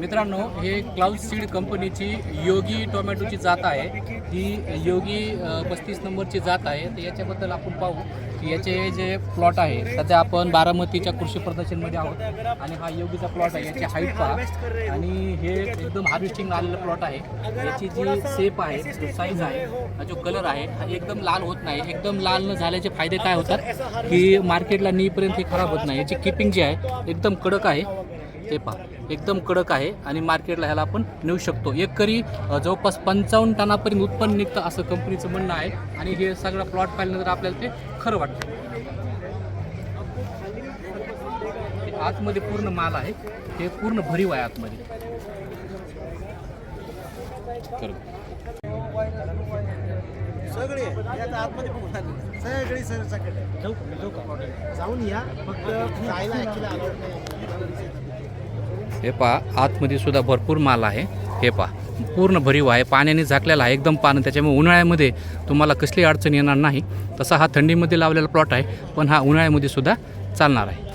मित्रांनो हे cloud seed कंपनीची योगी टोमॅटोची जात आहे. ही योगी पस्तीस नंबरची जात आहे. तर याच्याबद्दल आपण पाहू की याचे जे प्लॉट आहे सध्या आपण बारामतीच्या कृषी प्रदर्शनमध्ये आहोत. आणि हा योगीचा प्लॉट आहे याची हाईट पहा. आणि हे एकदम हार्वेस्टिंग आलेलं प्लॉट आहे. याची जी सेप आहे जो साईज आहे हा जो कलर आहे हा एकदम लाल होत नाही. एकदम लाल न झाल्याचे फायदे काय होतात? की मार्केटला नेईपर्यंत हे खराब होत नाही. याची किपिंग जी आहे एकदम कडक आहे. हे पहा एकदम कडक आहे आणि मार्केटला ह्याला आपण नेऊ शकतो. एकरी अ, जवळपास पंचावन्न टनापर्यंत उत्पन्न निघतं असं कंपनीचं म्हणणं आहे. आणि हे सगळं प्लॉट पाहिल्यानंतर आपल्याला ते खरं वाटतं. आतमध्ये पूर्ण माल आहे. हे पूर्ण भरीव आहे आतमध्ये. सगळे आतमध्ये. सगळी सर सगळे. जाऊन या फक्त जायला ऍक्च्युली अलाउड नाही. हे पहा आतमध्ये सुद्धा भरपूर माल आहे. हे पहा पूर्ण भरीव आहे. पाण्याने झाकलेला आहे. एकदम पानं त्याच्यामुळे उन्हाळ्यामध्ये तुम्हाला कसली अडचण येणार नाही. तसा हा थंडीमध्ये लावलेला प्लॉट आहे पण हा उन्हाळ्यामध्ये सुद्धा चालणार आहे.